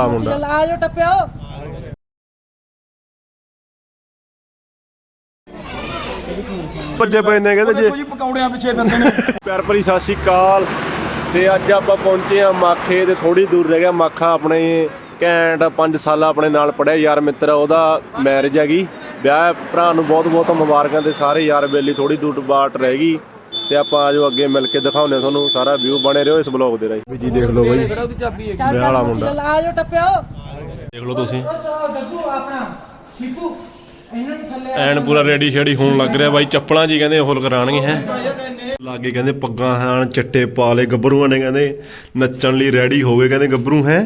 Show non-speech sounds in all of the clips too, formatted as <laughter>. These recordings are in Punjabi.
ਵਾਲਾ ਮੁੰਡਾ। ਆ ਜਾਓ ਟੱਪਿਓ। ਭੱਜੇ ਪਏ ਨੇ ਕਹਿੰਦੇ ਜੇ ਜੀ ਪਕੌੜਿਆਂ ਪਿੱਛੇ ਫਿਰਦੇ ਨੇ। <laughs> ਪਿਆਰ ਭਰੀ ਸਤਿ ਸ਼੍ਰੀ ਅਕਾਲ। ਤੇ ਅੱਜ ਆਪਾਂ ਪਹੁੰਚੇ ਆ ਮਾਖੇ ਤੇ ਥੋੜੀ ਦੂਰ ਰਹਿ ਗਿਆ। ਮਾਖਾ ਆਪਣੇ ਘੈਂਟ 5 ਸਾਲਾ ਆਪਣੇ ਨਾਲ ਪੜਿਆ ਯਾਰ ਮਿੱਤਰ ਉਹਦਾ ਮੈਰਿਜ ਹੈਗੀ। ਵਿਆਹ। ਭਰਾ ਨੂੰ ਬਹੁਤ ਬਹੁਤ ਮੁਬਾਰਕਾਂ ਤੇ ਸਾਰੇ ਯਾਰ ਬੇਲੀ ਥੋੜੀ ਦੂਰ ਬਾਟ ਰਹਿ ਗਈ। ਤੇ ਆਪਾਂ ਆਜੋ ਅੱਗੇ ਮਿਲ ਕੇ ਦਿਖਾਉਂਦੇ ਹਾਂ ਤੁਹਾਨੂੰ ਸਾਰਾ ਵਿਊ ਬਣੇ ਰਹੋ ਇਸ ਬਲੌਗ ਦੇ ਰਾਹੀਂ। ਵੀ ਜੀ ਦੇਖ ਲਓ ਬਾਈ। ਉਹਦੀ ਚਾਬੀ ਹੈ ਵਿਆਹ ਵਾਲਾ ਮੁੰਡਾ। ਚੱਲ ਆ ਜਾਓ ਟੱਪਿਓ। ਦੇਖ ਲਓ ਤੁਸੀਂ। ਗੱਗੂ ਆਪਣਾ ਠੀਕੂ ਇਹਨਾਂ ਨੂੰ ਥੱਲੇ ਐਨ ਪੂਰਾ ਰੈਡੀ ਸ਼ੈਡੀ ਹੋਣ ਲੱਗ ਰਿਹਾ ਬਾਈ। ਚੱਪਲਾਂ ਜੀ ਕਹਿੰਦੇ ਉਹ ਕਰਾਣਗੇ ਹੈ। ਲਾਗੇ ਕਹਿੰਦੇ ਪੱਗਾਂ ਹਨ ਚਿੱਟੇ ਪਾ ਲਏ ਗੱਭਰੂਆਂ ਨੇ ਕਹਿੰਦੇ ਨੱਚਣ ਲਈ ਰੈਡੀ ਹੋ ਗਏ ਕਹਿੰਦੇ ਗੱਭਰੂ ਹੈ।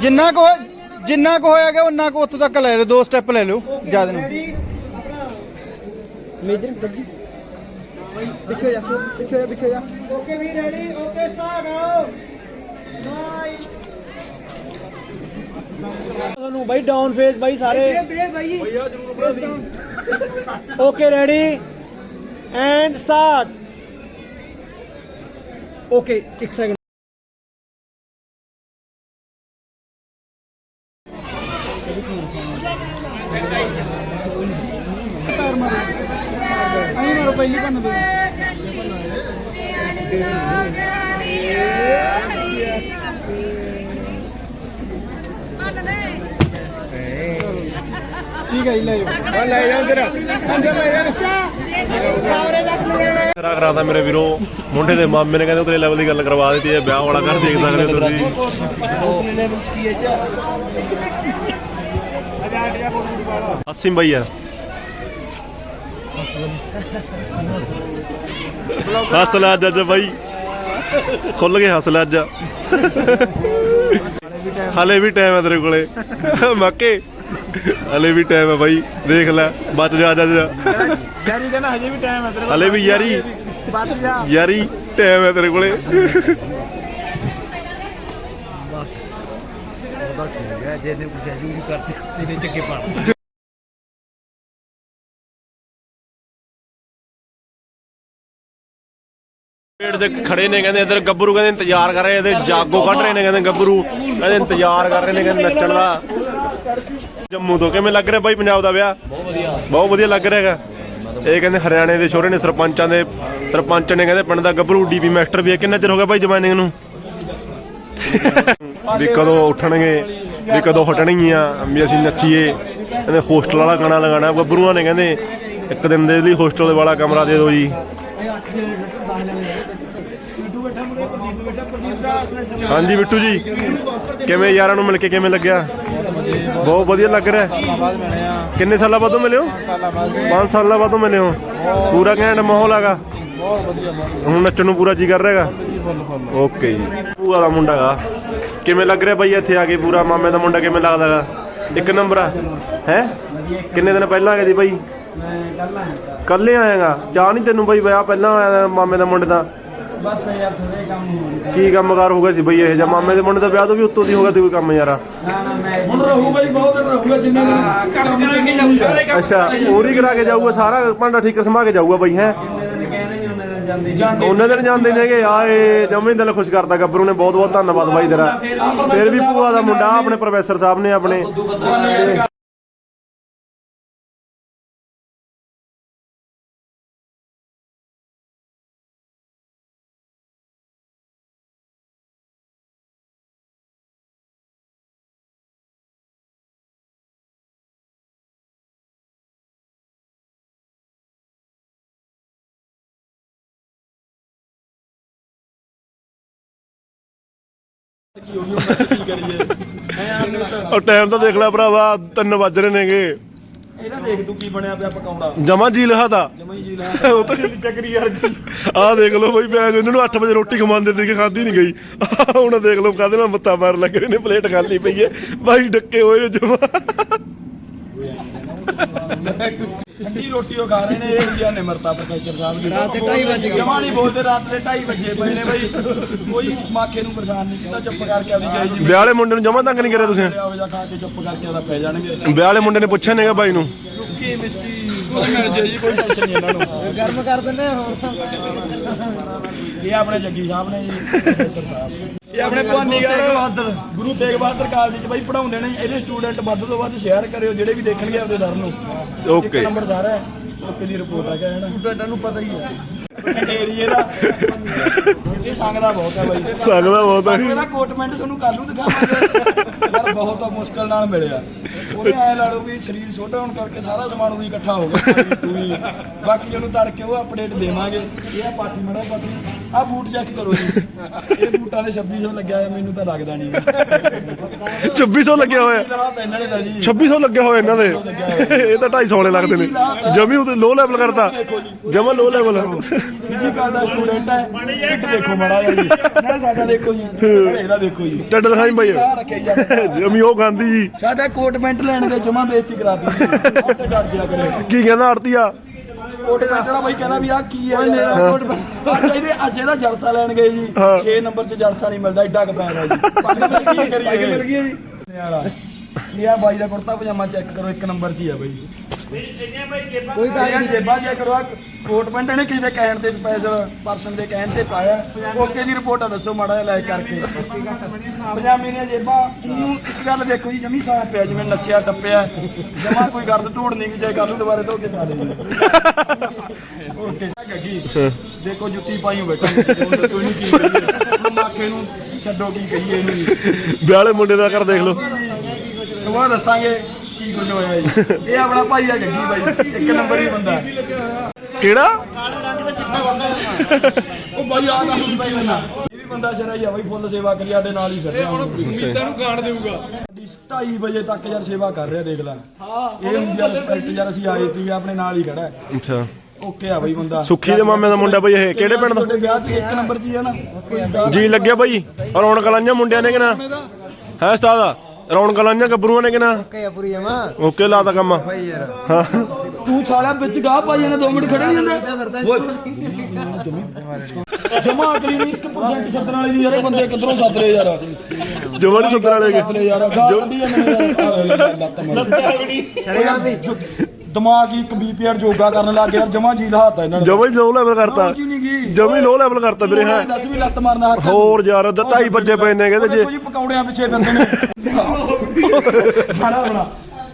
ਜਿੰਨਾ ਕੋ ਜਿੰਨਾ ਕੋ ਹੋਇਆ ਗਿਆ ਉਹਨਾਂ ਕੋ ਉੱਥੋਂ ਤੱਕ ਲੈ ਲਓ ਦੋ ਸਟੈਪ ਲੈ ਲਓ ਜ਼ਿਆਦਾ ਨੂੰ ਮੇਜਰ ਗੱਡੀ? ਪਿੱਛੇ ਜਾ ਪਿੱਛੇ ਜਾ ਪਿੱਛੇ ਜਾ। Okay we ready okay start ਆਓ। ਤੁਹਾਨੂੰ ਬਾਈ ਡਾਊਨ ਫੇਸ ਬਾਈ ਸਾਰੇ। Okay ready and start okay ਇੱਕ ਸੈਕਿੰਡ ਆਈ ਮਾਰੋ ਪਹਿਲੀ ਕੰਨ ਦੇ ਠੀਕ ਹੈ ਜੀ ਲੈ ਜਾਓ ਲੈ ਜਾਓ ਅੰਦਰ ਅੰਦਰ ਲੈ ਜਾਓ ਕਰਾ ਕਰਾਦਾ ਮੇਰੇ ਵੀਰੋ। ਮੁੰਡੇ ਦੇ ਮਾਮੇ ਨੇ ਕਹਿੰਦੇ ਉਤਲੇ ਲੈਵਲ ਦੀ ਗੱਲ ਕਰਵਾ ਦਿੱਤੀ ਹੈ ਵਿਆਹ ਵਾਲਾ ਘਰ ਦੇਖ ਸਕਦੇ ਹੋ ਤੁਸੀਂ। ਅਸੀਮ ਭਈਆ ਹੱਸ ਲੈ ਅੱਜ ਅੱਜ ਬਾਈ। ਖੁੱਲ ਕੇ ਹੱਸ ਲੈ ਅੱਜ। ਹਲੇ ਵੀ ਟਾਈਮ ਹੈ ਤੇਰੇ ਕੋਲੇ। ਮੱਕੇ ਹਲੇ ਵੀ ਟਾਈਮ ਹੈ ਬਾਈ। ਦੇਖ ਲੈ ਬਚ ਜਾ ਜਾ ਜਾ ਯਾਰੀ ਕਹਿੰਦਾ ਹਜੇ ਵੀ ਟਾਈਮ ਹੈ ਤੇਰੇ ਹਲੇ ਵੀ ਯਾਰੀ। ਬਚ ਜਾ। ਯਾਰੀ ਟਾਈਮ ਹੈ ਤੇਰੇ ਕੋਲੇ। ਜਿਹਨੇ ਪੁੱਛਿਆ ਜੂ ਕਰਦੇ ਤੇਰੇ ਚੱਕੇ ਪਾ ਪੇੜ ਦੇ ਖੜੇ ਨੇ ਕਹਿੰਦੇ ਇਧਰ ਗੱਭਰੂ ਕਹਿੰਦੇ ਇੰਤਜ਼ਾਰ ਕਰ ਰਹੇ ਇਹਦੇ ਜਾਗੋ ਕੱਢ ਰਹੇ ਨੇ ਕਹਿੰਦੇ ਗੱਭਰੂ ਕਹਿੰਦੇ ਇੰਤਜ਼ਾਰ ਕਰ ਰਹੇ ਨੇ ਕਹਿੰਦੇ ਨੱਚਣ ਦਾ। ਜੰਮੂ ਤੋਂ ਕਿਵੇਂ ਲੱਗ ਰਿਹਾ ਬਾਈ ਪੰਜਾਬ ਦਾ ਵਿਆਹ? ਬਹੁਤ ਵਧੀਆ। ਬਹੁਤ ਵਧੀਆ ਲੱਗ ਰਿਹਾ ਹੈਗਾ। ਇਹ ਕਹਿੰਦੇ ਹਰਿਆਣੇ ਦੇ ਸ਼ੋਰੇ ਨੇ ਸਰਪੰਚਾਂ ਦੇ ਸਰਪੰਚ ਨੇ ਕਹਿੰਦੇ ਪਿੰਡ ਦਾ ਗੱਭਰੂ ਡੀਪੀ ਮਾਸਟਰ ਵੀ ਹੈ। ਕਿੰਨਾ ਚਿਰ ਹੋ ਗਿਆ ਬਾਈ ਜਮਾਨਿੰਗ ਨੂੰ? ਵੀ ਕਦੋਂ ਉੱਠਣਗੇ ਵੀ ਕਦੋਂ ਹਟਣਗੀਆਂ ਵੀ ਅਸੀਂ ਨੱਚੀਏ। ਕਹਿੰਦੇ ਹੋਸਟਲ ਵਾਲਾ ਗਾਣਾ ਲਗਾਣਾ ਗੱਭਰੂਆਂ ਨੇ ਕਹਿੰਦੇ ਇੱਕ ਦਿਨ ਦੇ ਲਈ ਹੋਸਟਲ ਵਾਲਾ ਕਮਰਾ ਦੇ ਦਿਓ ਜੀ। ਹਾਂਜੀ ਬਿੱਟੂ ਜੀ, ਕਿਵੇਂ ਯਾਰਾਂ ਨੂੰ ਮਿਲ ਕੇ ਕਿਵੇਂ ਲੱਗਿਆ? ਬਹੁਤ ਵਧੀਆ ਲੱਗ ਰਿਹਾ। ਬਾਅਦ ਕਿੰਨੇ ਸਾਲਾਂ ਬਾਅਦੋਂ ਮਿਲੇ ਹੋ? 5 ਸਾਲਾਂ ਬਾਅਦੋਂ ਮਿਲੇ ਹੋ। ਪੂਰਾ ਘੈਂਟ ਮਾਹੌਲ ਹੈਗਾ। ਬਹੁਤ ਵਧੀਆ ਹੁਣ ਨੱਚਣ ਨੂੰ ਪੂਰਾ ਜੀ ਕਰ ਰਿਹਾ ਓਕੇ ਜੀ। ਭੂਆ ਦਾ ਮੁੰਡਾ ਹੈਗਾ। ਕਿਵੇਂ ਲੱਗ ਰਿਹਾ ਬਾਈ ਇੱਥੇ ਆ ਕੇ ਪੂਰਾ? ਮਾਮੇ ਦਾ ਮੁੰਡਾ ਕਿਵੇਂ ਲੱਗਦਾ ਇੱਕ ਨੰਬਰ ਆ। ਹੈ? ਕਿੰਨੇ ਦਿਨ ਪਹਿਲਾਂ ਆ ਗਏ ਦੀ ਬਾਈ? ਕੱਲੇ ਆਏਗਾ। ਚਾਹ ਨਹੀਂ ਤੈਨੂੰ ਬਾਈ ਵਿਆਹ ਪਹਿਲਾਂ ਆਇਆ ਮਾਮੇ ਦਾ ਮੁੰਡੇ ਦਾ। ਬਸ ਯਾਰ ਥੋੜੇ ਕੰਮ ਹੋ ਗਏ ਕੀ ਕੰਮਕਾਰ ਹੋ ਗਿਆ ਸੀ ਬਈ ਇਹ ਜਾਂ ਮਾਮੇ ਦੇ ਮੁੰਡੇ ਦਾ ਵਿਆਹ ਤੋਂ ਵੀ ਉੱਤੋਂ ਦੀ ਹੋ ਗਿਆ ਤੇ ਕੋਈ ਕੰਮ ਯਾਰਾ? ਨਾ ਨਾ ਮੈਂ ਹੁਣ ਰਹੂਗਾ ਹੀ ਬਹੁਤ ਦਿਨ ਰਹੂਗਾ ਜਿੰਨੇ ਦਿਨ ਕੰਮ ਕਰਾਂਗੇ ਜਾਊਗਾ। ਅੱਛਾ ਪੂਰੀ ਕਰਾ ਕੇ ਜਾਊਗਾ ਸਾਰਾ ਭਾਂਡਾ ਠੀਕ ਸਮਾ ਕੇ ਜਾਊਗਾ ਬਈ ਹੈ? ਜਿੰਨੇ ਦਿਨ ਕਹਿੰਦੇ ਨਹੀਂ ਉਹਨੇ ਦਿਨ ਜਾਂਦੇ ਜਾਂਦੇ। ਉਹਨੇ ਦਿਨ ਜਾਂਦੇ ਨੇਗੇ ਆਏ ਜਮੇ ਦਿਲ ਖੁਸ਼ ਕਰਦਾ ਗੱਭਰੂ ਨੇ। ਬਹੁਤ ਬਹੁਤ ਧੰਨਵਾਦ ਬਾਈ ਤੇਰਾ। ਫਿਰ ਵੀ ਭੂਆ ਦਾ ਮੁੰਡਾ ਆਪਣੇ ਪ੍ਰੋਫੈਸਰ ਸਾਹਿਬ ਨੇ ਆਪਣੇ। ਉਹ ਟਾਈਮ ਤਾਂ ਦੇਖ ਲੈ ਭਰਾਵਾ 3 ਵੱਜ ਰਹੇ ਨੇਗੇ। ਇਹਦਾ ਦੇਖ ਤੂੰ ਕੀ ਬਣਿਆ ਪਿਆ ਪਕਾਉਂਦਾ? ਜਮਾ ਜੀ ਲਹਾਤਾ ਜਮਈ ਜੀ ਲਾ ਉਹ ਤਾਂ ਚੱਕਰੀ ਯਾਰ ਆਹ ਦੇਖ ਲਓ ਬਈ ਮੈਂ ਇਹਨਾਂ ਨੂੰ 8 ਵਜੇ ਰੋਟੀ ਖਵਾਉਂਦੇ ਦੇ ਕੇ ਖਾਧੀ ਨਹੀਂ ਗਈ। ਆਹ ਹੁਣ ਦੇਖ ਲਓ ਕਾਹਦੇ ਨਾਲ ਮੱਤਾ ਮਾਰ ਲੱਗ ਰਹੇ ਨੇ ਪਲੇਟ ਖਾਲੀ ਪਈ ਹੈ। ਬਾਈ ਡੱਕੇ ਹੋਏ ਨੇ ਜਮਾ। ਠੰਡੀ ਰੋਟੀ ਉਹ ਖਾ ਰਹੇ ਨੇ ਇਹ ਆ ਨਿਮਰਤਾ ਪ੍ਰੋਫੈਸਰ ਸਾਹਿਬ ਦੀ। ਰਾਤ ਦੇ 2:30 ਵਜੇ ਜਮਾ ਨਹੀਂ ਬੋਲਦੇ ਰਾਤ ਦੇ 2:30 ਵਜੇ ਪਏ ਨੇ ਬਈ। ਕੋਈ ਮਾਖੇ ਨੂੰ ਪਰੇਸ਼ਾਨ ਨਹੀਂ ਕੀਤਾ ਚੁੱਪ ਕਰਕੇ ਆਪਦੀ ਜਾਈ ਜੀ। ਵਿਆਹ ਵਾਲੇ ਮੁੰਡੇ ਨੂੰ ਜਮਾ ਤੰਗ ਨਹੀਂ ਕਰਿਆ ਤੁਸੀਂ? ਹੋ ਜਾ ਖਾ ਕੇ ਚੁੱਪ ਕਰਕੇ ਉਹਦਾ ਪੈ ਜਾਣਗੇ ਵਿਆਹ ਵਾਲੇ ਮੁੰਡੇ ਨੇ ਪੁੱਛਿਆ ਨੇਗਾ ਬਾਈ ਨੂੰ? ਰੁੱਕੀ ਮਿੱਸੀ ਮਿਲ ਜੇ ਜੀ ਕੋਈ ਟੈਨਸ਼ਨ ਨਹੀਂ ਇਹਨਾਂ ਨੂੰ। ਗਰਮ ਕਰ ਦਿੰਦੇ ਹੋਰ। ਇਹ ਆਪਣੇ ਜੱਗੀ ਸਾਹਿਬ ਨੇ ਜੀ ਪ੍ਰੋਫੈਸਰ ਸਾਹਿਬ। ਇਹ ਆਪਣੇ ਭਵਾਨੀਗੜ੍ਹ ਗੁਰੂ ਤੇਗ ਬਹਾਦਰ। ਕਾਲਜ ਚ ਬਾਈ ਪੜਾਉਂਦੇ ਨੇ ਇਹਦੇ ਸਟੂਡੈਂਟ ਵੱਧ ਤੋਂ ਵੱਧ ਸ਼ੇਅਰ ਕਰਿਓ ਜਿਹੜੇ ਵੀ ਦੇਖਣਗੇ ਆਪਦੇ ਸਰ ਨੂੰ. ਇੱਕ ਨੰਬਰ ਸਾਰਾ ਹੈ ਓਕੇ ਦੀ ਰਿਪੋਰਟ ਆ ਗਿਆ ਸਟੂਡੈਂਟਾਂ ਨੂੰ ਪਤਾ ਹੀ ਹੈ। ਏਰੀਏ ਦਾ। ਇਹ ਸੰਗਦਾ ਬਹੁਤ ਹੈ ਬਾਈ। ਸਕਦਾ ਬਹੁਤ ਸਾਨੂੰ ਇਹਦਾ ਕੋਟਮੈਂਟ ਤੁਹਾਨੂੰ ਕੱਲ੍ਹ ਨੂੰ ਦਿਖਾਵਾਂਗੇ। ਯਾਰ ਬਹੁਤ ਮੁਸ਼ਕਲ ਨਾਲ ਮਿਲਿਆ। ਉਹਨੇ ਐ ਲਾ ਲਓ ਵੀ ਸਰੀਰ ਛੋਟਾ ਹੋਣ ਕਰਕੇ ਸਾਰਾ ਸਮਾਨ ਵੀ ਇਕੱਠਾ ਹੋ ਗਿਆ। ਬਾਕੀ ਉਹਨੂੰ ਤੜਕੇ ਉਹ ਅਪਡੇਟ ਦੇਵਾਂਗੇ। ਇਹ ਆ ਮੜਾ ਪਾਠੀ ਆ ਬੂਟ ਚੈੱਕ ਕਰੋ ਜੀ। ਇਹ ਬੂਟਾਂ ਦੇ 2600 ਲੱਗਿਆ ਹੋਇਆ ਮੈਨੂੰ ਤਾਂ ਲੱਗਦਾ ਨਹੀਂ। 2600 ਲੱਗਿਆ ਹੋਇਆ। ਲਾਤ ਇਹਨਾਂ ਨੇ ਤਾਂ ਜੀ। 2600 ਲੱਗਿਆ ਹੋਇਆ ਇਹਨਾਂ ਦੇ। ਇਹ ਤਾਂ 250 ਵਾਲੇ ਲੱਗਦੇ ਨੇ। ਜਮੀ ਉਹਦੇ ਲੋ ਲੈਵਲ ਕਰਤਾ। ਜਮਾ ਲੋ ਲੈਵਲ ਫਿਜ਼ੀਕਲ ਦਾ ਸਟੂਡੈਂਟ ਹੈ। ਢਿੱਡ ਦੇਖੋ ਮੜਾ ਜੀ। ਨਾਲੇ ਸਾਡਾ ਦੇਖੋ ਜੀ। ਇਹਦਾ ਦੇਖੋ ਜੀ। ਟੱਡ ਦਿਖਾਈ ਬਾਈ ਆਹ ਰੱਖਿਆ ਜਾਂਦਾ ਜਮੀ ਉਹ ਖਾਂਦੀ ਜੀ। ਸਾਡਾ ਕੋਟਮੈਂਟ ਲੈਣ ਦੇ ਜਮਾ ਬੇਇੱਜ਼ਤੀ ਕਰਾਤੀ ਜੀ। ਉੱਥੇ ਡਰ ਜਿਆ ਕਰੇ ਕੀ ਕਹਿੰਦਾ ਆਰਤੀਆ ਕੋਟਮੈਂਟ ਵਾਲਾ ਬਾਈ ਕਹਿੰਦਾ ਵੀ ਆ ਕੀ ਹੈ। ਯਾਰ ਕੋਟਮੈਂਟ ਅੱਜ ਇਹਦੇ ਅੱਜ ਇਹਦਾ ਜਲਸਾ ਲੈਣ ਗਏ ਜੀ। 6 ਨੰਬਰ 'ਚ ਜਲਸਾ ਨਹੀਂ ਮਿਲਦਾ ਐਡਾ ਕ ਪੈਦਾ ਜੀ। ਪੱਗ ਮਿਲ ਗਈ ਕਰੀਏ? ਮਿਲ ਗਈ ਜੀ। ਇਹ ਆ ਬਾਈ ਦਾ ਕੁੜਤਾ ਪਜਾਮਾ ਚੈੱਕ ਕਰੋ, ਇੱਕ ਨੰਬਰ 'ਚ ਹੀ ਆ ਬਾਈ। ਕੋਈ ਤਾਂ ਇਹ ਜੇਬਾਂ ਚੈੱਕ ਕਰੋ, ਆ ਕੋਟ ਪੈਂਟ ਨੇ ਕਿਸੇ ਦੇ ਕਹਿਣ ਤੇ ਸਪੈਸ਼ਲ ਪਰਸਨ ਦੇ ਕਹਿਣ ਤੇ ਪਾਇਆ। ਓਕੇ ਦੀ ਰਿਪੋਰਟ ਆ, ਦੱਸੋ ਮਾੜਾ ਜਿਹਾ ਲਾਈਕ ਕਰਕੇ। ਪਜਾਮੇ ਦੀਆਂ ਜੇਬਾਂ, ਇਹਨੂੰ ਇੱਕ ਗੱਲ ਦੇਖੋ ਜੀ, ਜਮੀ ਸਾਫ਼ ਪਿਆ, ਜਿਵੇਂ ਨੱਚਿਆ, ਟੱਪਿਆ। ਜਮਾ ਕੋਈ ਗਰਦ ਧੂੜ ਨਹੀਂ ਕਿ ਜੇ ਕੱਲ ਨੂੰ ਦੁਬਾਰੇ ਧੋ ਕੇ ਪਾ ਦੇ ਓਕੇ ਗੱਗੀ। ਦੇਖੋ ਜੁੱਤੀ ਪਾਈ ਹੋਵੇ ਕੋਈ ਨਹੀਂ ਕੀ ਕਰੀਏ। ਮਾਖੇ ਨੂੰ, ਛੱਡੋ ਕੀ ਕਹੀਏ ਇਹਨੂੰ। ਵਿਆਹਲੇ ਮੁੰਡੇ ਦਾ ਕਰ ਦੇਖ ਲਓ। ਸਵਾ ਦੱਸਾਂਗੇ ਕੀ ਕੁਝ ਹੋਇਆ ਜੀ। ਇਹ ਆਪਣਾ ਭਾਈ ਆ ਗੱਗੀ ਬਾਈ ਇੱਕ ਨੰਬਰ ਹੀ ਬੰਦਾ। ਕਿਹੜਾ? ਉਹ ਬਾਈ ਆ ਕੰਮ ਬਾਈ ਬੰਦਾ ਇਹ ਵੀ ਬੰਦਾ ਸ਼ਰਾਈ ਆ ਬਾਈ ਫੁੱਲ ਸੇਵਾ ਕਰੀ ਸਾਡੇ ਨਾਲ ਹੀ ਫਿਰ ਰਿਹਾ ਹੁਣ ਮੀਤਾਂ ਨੂੰ ਗਾਣ ਦੇਊਗਾ। 2:30 ਵਜੇ ਤੱਕ ਯਾਰ ਸੇਵਾ ਕਰ ਰਿਹਾ ਦੇਖ ਲੈ। ਇਹ ਹੁੰਦੀ ਆ ਰਿਸਪੈਕਟ ਯਾਰ ਅਸੀਂ ਆਏ ਸੀ ਆਪਣੇ ਨਾਲ ਹੀ ਖੜਾ ਹੈ। ਅੱਛਾ। ਓਕੇ ਆ ਬਾਈ ਬੰਦਾ। ਸੁੱਖੀ ਦੇ ਮਾਮੇ ਦਾ ਮੁੰਡਾ ਬਈ ਇਹ ਕਿਹੜੇ ਪਿੰਡ ਦਾ? ਤੁਹਾਡੇ ਵਿਆਹ 'ਚ ਇੱਕ ਨੰਬਰ 'ਚ ਹੀ ਆ ਨਾ। ਜੀ ਲੱਗਿਆ ਬਾਈ। ਰੌਣਕ ਲਾਈਆਂ ਮੁੰਡਿਆਂ ਨੇ ਕਿਨਾ ਹੈ ਉਸਤਾਦ? ਰੌਣਕ ਲਾਈਆਂ ਗੱਭਰੂਆਂ ਨੇ ਕਿਨਾ ਕਿ ਪੂਰੀ ਜਮਾ। ਓਕੇ ਲਾਤਾ ਕੰਮ। ਹਾਂ। ਤੂੰ ਸਾਲਾ ਵਿੱਚ ਗਾਹ ਪਾਈ ਜਾਂਦਾ 2 ਮਿੰਟ ਖੜੇ ਨਹੀਂ ਜਾਂਦਾ। ਜਮਾ ਅਕਲੀ ਨਹੀਂ 1% ਸੱਦਣ ਵਾਲੀ ਨਹੀਂ ਯਾਰ ਇਹ ਬੰਦੇ ਕਿੱਧਰੋਂ ਸੱਦ ਲਏ ਯਾਰ? ਜਮਾਂ ਨੀ ਸੱਦਣ ਵਾਲੇ ਸੱਦ ਲਏ ਯਾਰ ਗਾਹ ਕੱਢੀ ਜਾਂਦੇ ਯਾਰ। ਲੱਤ ਮਾਰ। ਵੀ ਦਿਮਾਗ ਹੀ ਇੱਕ ਬੀਪੀਆਰ ਯੋਗਾ ਕਰਨ ਲੱਗ ਗਿਆ ਜਮਾ ਜੀ ਲਹਾਤਾ ਇਹਨਾਂ ਨੇ। ਜਮਾ ਹੀ ਲੋ ਲੈਵਲ ਕਰਤਾ। ਜੀ ਨਹੀਂ ਗਈ ਜਮਾ ਹੀ ਲੋ ਲੈਵਲ ਕਰਤਾ ਵੀਰੇ ਹੈ। ਦੱਸ ਵੀ ਲੱਤ ਮਾਰਨਾ ਹੱਥ ਹੋਰ ਯਾਰ ਅੱਧਾ ਢਾਈ ਵੱਜੇ ਪਏ ਨੇ ਕਹਿੰਦੇ ਜੇ ਪਕੌੜਿਆਂ ਪਿੱਛੇ ਫਿਰਦੇ ਨੇ। <laughs> ਖਾਣਾ ਬਣਾ।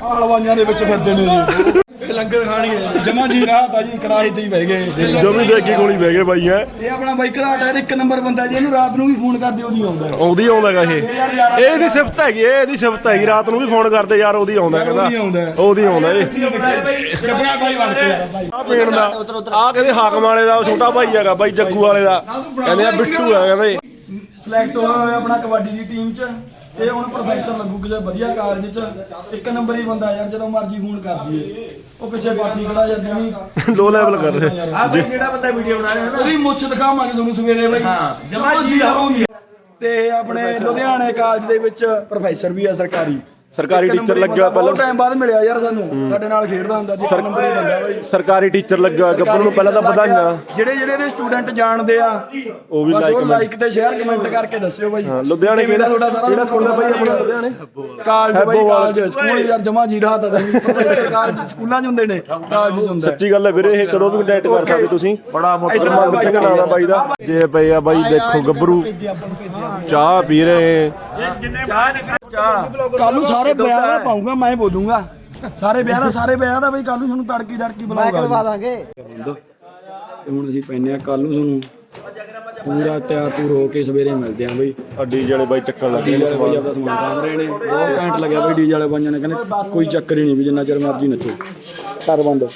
ਆਹ ਹਲਵਾਈਆਂ ਦੇ ਵਿੱਚ ਫਿਰਦੇ ਨੇ ਜੀ। ਇਹ ਲੰਗਰ ਖਾਣਗੇ ਜਮਾ ਜੀ ਰਾਤ ਆ ਜੀ ਕਿਰਾਏ ਤੇ ਹੀ ਬਹਿ ਗਏ। ਜਮੀ ਦੇ ਕੀ ਗੋਲੀ ਬਹਿ ਗਏ ਬਾਈ ਹੈ? ਇਹ ਆਪਣਾ ਬਾਈ ਘਰਾਟ ਹੈ ਇੱਕ ਨੰਬਰ ਬੰਦਾ ਜੀ ਇਹਨੂੰ ਰਾਤ ਨੂੰ ਵੀ ਫੋਨ ਕਰਦੇ ਉਹਦੀ ਆਉਂਦਾ। ਆਉਂਦੀ ਆਉਂਦਾਗਾ ਇਹ। ਇਹ ਇਹਦੀ ਸਿਫਤ ਹੈਗੀ ਇਹ ਇਹਦੀ ਸਿਫਤ ਹੈਗੀ। ਰਾਤ ਨੂੰ ਵੀ ਫੋਨ ਕਰਦੇ ਯਾਰ ਉਹਦੀ ਆਉਂਦਾ ਕਹਿੰਦਾ। ਉਹਦੀ ਆਉਂਦਾ ਇਹ। ਜੱਬਰਾ ਬਾਈ ਬਣ ਕੇ ਆ ਪੀਣ ਦਾ ਆ ਕਹਿੰਦੇ ਹਾਕਮ ਵਾਲੇ ਦਾ ਉਹ ਛੋਟਾ ਭਾਈ ਹੈਗਾ ਬਾਈ ਜੱਗੂ ਵਾਲੇ ਦਾ। ਕਹਿੰਦੇ ਆ ਬਿੱਟੂ ਆ ਕਹਿੰਦੇ। ਸਿਲੈਕਟ ਹੋਇਆ ਆਪਣਾ ਕਬੱਡੀ ਦੀ ਟੀਮ 'ਚ। ਇਹ ਹੁਣ ਪ੍ਰੋਫੈਸਰ ਲੱਗੂ ਕਿਸੇ ਵਧੀਆ ਕਾਲਜ 'ਚ ਇੱਕ ਨੰਬਰ ਹੀ ਬੰਦਾ ਯਾਰ ਜਦੋਂ ਮਰਜ਼ੀ ਫੋਨ ਕਰ ਦਈਏ। ਉਹ ਪਿੱਛੇ ਬਾਠੀ ਖੜਾ ਯਾਰ ਜਮੀ। ਲੋ ਲੈਵਲ ਕਰ ਰਹੇ। ਆ ਬਈ ਜਿਹੜਾ ਬੰਦਾ ਵੀਡੀਓ ਬਣਾ ਰਿਹਾ ਨਾ? ਉਹਦੀ ਮੁੱਛ ਦਿਖਾਵਾਂਗੇ ਤੁਹਾਨੂੰ ਸਵੇਰੇ ਬਾਈ। ਹਾਂ, ਜਮਾਂ ਜੀ ਲਾਉਂਗੀ ਤੇ ਆਪਣੇ ਲੁਧਿਆਣੇ ਕਾਲਜ ਦੇ ਵਿੱਚ ਪ੍ਰੋਫੈਸਰ ਵੀ ਆ ਸਰਕਾਰੀ। ਸਰਕਾਰੀ ਟੀਚਰ ਲੱਗਿਆ ਬੰਦਾ, ਬਹੁਤ ਪਹਿਲਾਂ। ਟਾਈਮ ਬਾਅਦ ਮਿਲਿਆ ਯਾਰ ਸਾਨੂੰ। ਸਾਡੇ ਨਾਲ ਖੇਡਦਾ ਹੁੰਦਾ ਸੀ ਇੱਕ ਨੰਬਰ ਹੀ ਬੰਦਾ ਬਾਈ। ਸਰਕਾਰੀ ਟੀਚਰ ਲੱਗਾ ਗੱਭਰੂ ਨੂੰ ਪਹਿਲਾਂ ਤਾਂ ਵਧਾਈਆਂ ਜਿਹੜੇ ਜਿਹੜੇ ਦੇ ਸਟੂਡੈਂਟ ਜਾਣਦੇ ਆ ਉਹ ਵੀ ਬਸ like, ਲਾਈਕ ਤੇ ਸ਼ੇਅਰ ਕਮੈਂਟ ਕਰਕੇ ਦੱਸਿਓ ਬਾਈ। ਲੁਧਿਆਣੇ ਕਿਹੜਾ ਤੁਹਾਡਾ ਸਾਰਾ ਕਿਹੜਾ ਸਕੂਲ ਦਾ ਬਾਈ ਆਪਣਾ ਲੁਧਿਆਣੇ ਕਾਲਜ ਬਾਈ। ਕਾਲਜ ਸਕੂਲ ਯਾਰ ਜਮਾ ਜੀ ਰਹਾ ਤਾਂ ਕਾਲਜ ਸਕੂਲਾਂ 'ਚ ਹੁੰਦੇ ਨੇ ਕਾਲਜ 'ਚ ਹੁੰਦਾ। ਸੱਚੀ ਗੱਲ ਹੈ ਵੀਰੇ ਇਹ ਕਦੋਂ ਵੀ ਕੰਟੈਕਟ ਕਰ ਸਕਦੇ ਤੁਸੀਂ? ਬੜਾ ਮੰਗ ਸਿੰਘ ਨਾਮ ਦਾ ਬਾਈ ਦਾ। ਜੇ ਪਏ ਆ ਬਾਈ ਦੇਖੋ ਗੱਭਰੂ। ਚਾਹ ਪੀ ਰਹੇ ਚਾਹ ਨਹੀਂ ਚਾਹ। ਕੱਲ ਨੂੰ ਸਾਰੇ ਵਿਆਹ ਦਾ ਪਾਉਂਗਾ ਮੈਂ ਬੋਲੂੰਗਾ। ਸਾਰੇ ਵਿਆਹ ਦਾ ਸਾਰੇ ਵਿਆਹ ਦਾ ਬਈ ਕੱਲ ਨੂੰ ਤੁਹਾਨੂੰ ਤੜਕੀ ਤੜਕੀ ਮੈਂ ਕਰਵਾ ਬੁਲਾਊਗਾ ਦਾਂਗੇ। ਹੁਣ ਅਸੀਂ ਪੈਨੇ ਆ ਕੱਲ ਨੂੰ ਤੁਹਾਨੂੰ। ਪੂਰਾ ਤਿਆਰ ਤੂਰ ਹੋ ਕੇ ਸਵੇਰੇ ਮਿਲਦੇ ਆ ਬਈ। ਅੱਡੀ ਜਿਹੜੇ ਬਾਈ ਚੱਕਣ ਲੱਗੇ ਡੀਜੇ ਵਾਲੇ ਬਾਈ ਆਪਦਾ ਸਮਾਨ ਸਾਂਭ ਰਹੇ ਨੇ। ਬਹੁਤ ਘੈਂਟ ਲੱਗਿਆ ਬਈ ਡੀਜੇ ਵਾਲੇ ਬਾਈਆਂ ਨੇ। ਕਹਿੰਦੇ ਕੋਈ ਚੱਕਰ ਹੀ ਨਹੀਂ ਵੀ ਜਿੰਨਾ ਚਿਰ ਮਰਜ਼ੀ ਨੱਚੋ। ਘਰ ਬੰਦ।